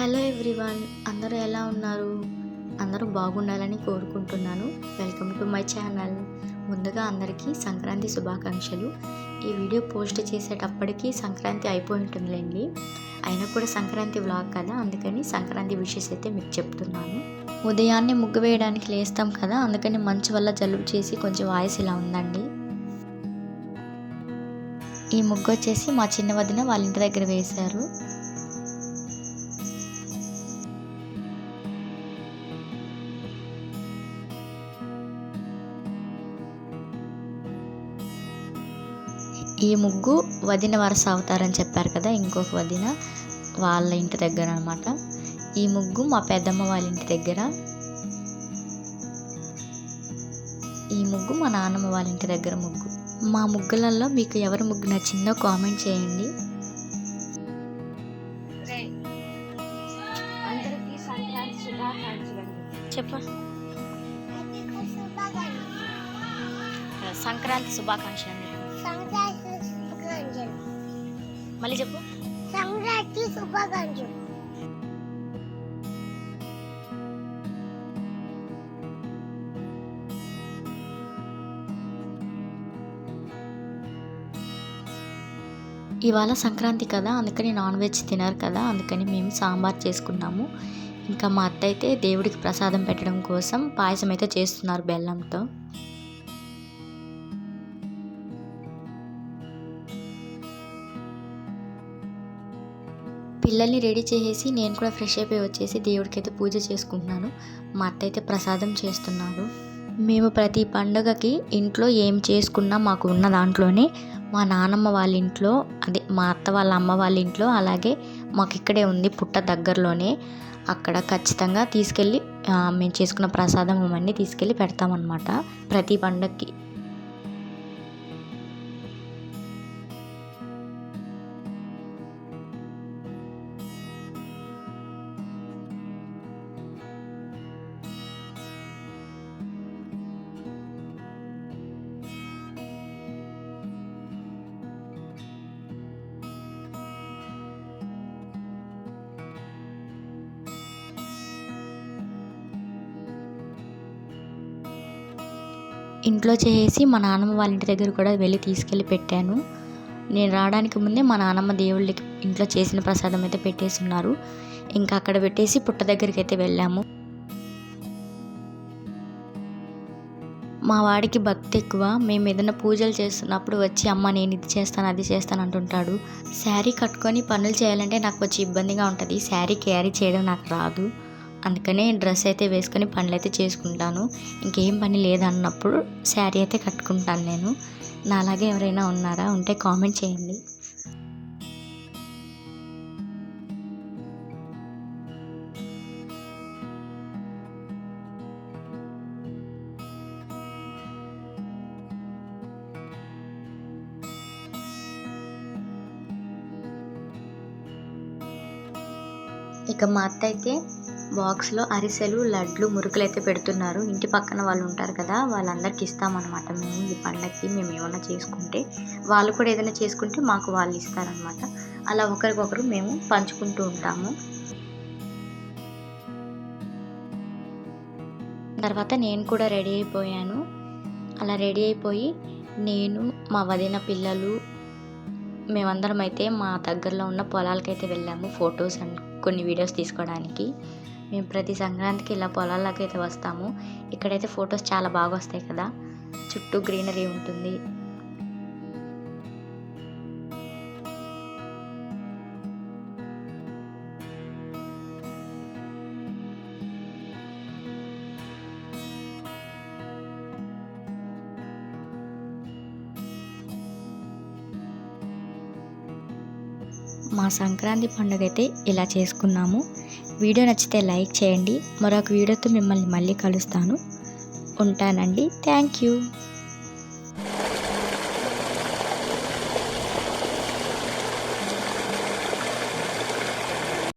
Hello everyone అందరూ ఎలా ఉన్నారు? అందరూ బాగుండాలని కోరుకుంటున్నాను. Welcome to my channel. ముందుగా అందరికీ సంక్రాంతి శుభాకాంక్షలు. ఈ వీడియో పోస్ట్ చేసేటప్పటికి సంక్రాంతి అయిపోయి ఉంటుందిలేండి అయినా కూడా సంక్రాంతి వ్లాగ్ కదా అందుకని సంక్రాంతి విషెస్ అయితే మీకు చెప్తున్నాను. ఉదయాన్నే ముగ్గు వేయడానికి లేస్తాం కదా అందుకని మంచు వల్ల జలుబు చేసి కొంచెం వాయిస్ ఇలా ఉందండి. ఈ ముగ్గు వచ్చేసి మా చిన్న వదిన వాళ్ళ ఇంటి దగ్గర వేశారు. ఈ ముగ్గు వదిన వరస అవుతారని చెప్పారు కదా ఇంకొక వదిన వాళ్ళ ఇంటి దగ్గర అనమాట ఈ ముగ్గు మా పెద్దమ్మ వాళ్ళ ఇంటి దగ్గర. ఈ ముగ్గు మా నాన్నమ్మ వాళ్ళ ఇంటి దగ్గర ముగ్గు. మా ముగ్గులలో మీకు ఎవరి ముగ్గు నచ్చిందో కామెంట్ చేయండి. చెప్ప. సంక్రాంతి శుభాకాంక్షలు సంక్రాంతి మళ్ళీ చెప్పు. సంక్రాంతి శుభాకాంక్షలు. ఇవాళ సంక్రాంతి కదా అందుకని నాన్ వెజ్ తినరు కదా అందుకని మేము సాంబార్ చేసుకున్నాము. ఇంకా మా అత్త అయితే దేవుడికి ప్రసాదం పెట్టడం కోసం పాయసం అయితే చేస్తున్నారు బెల్లంతో. పిల్లల్ని రెడీ చేసేసి నేను కూడా ఫ్రెష్ అయిపోయి వచ్చేసి దేవుడికైతే పూజ చేసుకుంటున్నాను. మా అత్త అయితే ప్రసాదం చేస్తున్నారు మేము ప్రతి పండుగకి ఇంట్లో ఏం చేసుకున్నా మాకు ఉన్న దాంట్లోనే మా నానమ్మ వాళ్ళ ఇంట్లో అదే మా అత్త వాళ్ళ అమ్మ వాళ్ళ ఇంట్లో అలాగే మాకు ఇక్కడే ఉంది పుట్ట దగ్గరలోనే. అక్కడ ఖచ్చితంగా తీసుకెళ్ళి మేము చేసుకున్న ప్రసాదం అవన్నీ తీసుకెళ్ళి పెడతామన్నమాట ప్రతి పండగకి ఇంట్లో చేసి మా నాన్నమ్మ వాళ్ళ ఇంటి దగ్గర కూడా వెళ్ళి తీసుకెళ్ళి పెట్టాను. నేను రావడానికి ముందే మా నాన్నమ్మ దేవుళ్ళకి ఇంట్లో చేసిన ప్రసాదం అయితే పెట్టేసి ఉన్నారు. ఇంకా అక్కడ పెట్టేసి పుట్ట దగ్గరికి అయితే వెళ్ళాము. మా వాడికి భక్తి ఎక్కువ. మేము ఏదైనా పూజలు చేస్తున్నప్పుడు వచ్చి అమ్మ నేను ఇది చేస్తాను అది చేస్తాను అంటుంటాడు. శారీ కట్టుకొని పనులు చేయాలంటే నాకు కొంచెం ఇబ్బందిగా ఉంటుంది. శారీ క్యారీ చేయడం నాకు రాదు. అందుకనే డ్రెస్ అయితే వేసుకొని పనులు అయితే చేసుకుంటాను. ఇంకేం పని లేదన్నప్పుడు శారీ అయితే కట్టుకుంటాను నేను. నాలాగే ఎవరైనా ఉన్నారా? ఉంటే కామెంట్ చేయండి. ఇక మా అత్త అయితే బాక్స్లో అరిసెలు లడ్లు మురుకులు అయితే పెడుతున్నారు. ఇంటి పక్కన వాళ్ళు ఉంటారు కదా వాళ్ళందరికి ఇస్తామన్నమాట మేము ఈ పండగకి మేము ఏమైనా చేసుకుంటే వాళ్ళు కూడా ఏదైనా చేసుకుంటే మాకు వాళ్ళు ఇస్తారనమాట అలా ఒకరికొకరు మేము పంచుకుంటూ ఉంటాము. తర్వాత నేను కూడా రెడీ అయిపోయాను. అలా రెడీ అయిపోయి నేను మా వదిన పిల్లలు మేమందరం అయితే మా దగ్గరలో ఉన్న పొలాలకైతే వెళ్ళాము ఫొటోస్ అండ్ కొన్ని వీడియోస్ తీసుకోవడానికి. మేము ప్రతి సంక్రాంతికి ఇలా పొలాల్లోకి అయితే వస్తాము. ఇక్కడైతే ఫొటోస్ చాలా బాగా వస్తాయి కదా. చుట్టూ గ్రీనరీ ఉంటుంది. మా సంక్రాంతి పండుగ అయితే ఇలా చేసుకున్నాము. వీడియో నచ్చితే లైక్ చేయండి. మరొక వీడియోతో మిమ్మల్ని మళ్ళీ కలుస్తాను. ఉంటానండి. Thank you.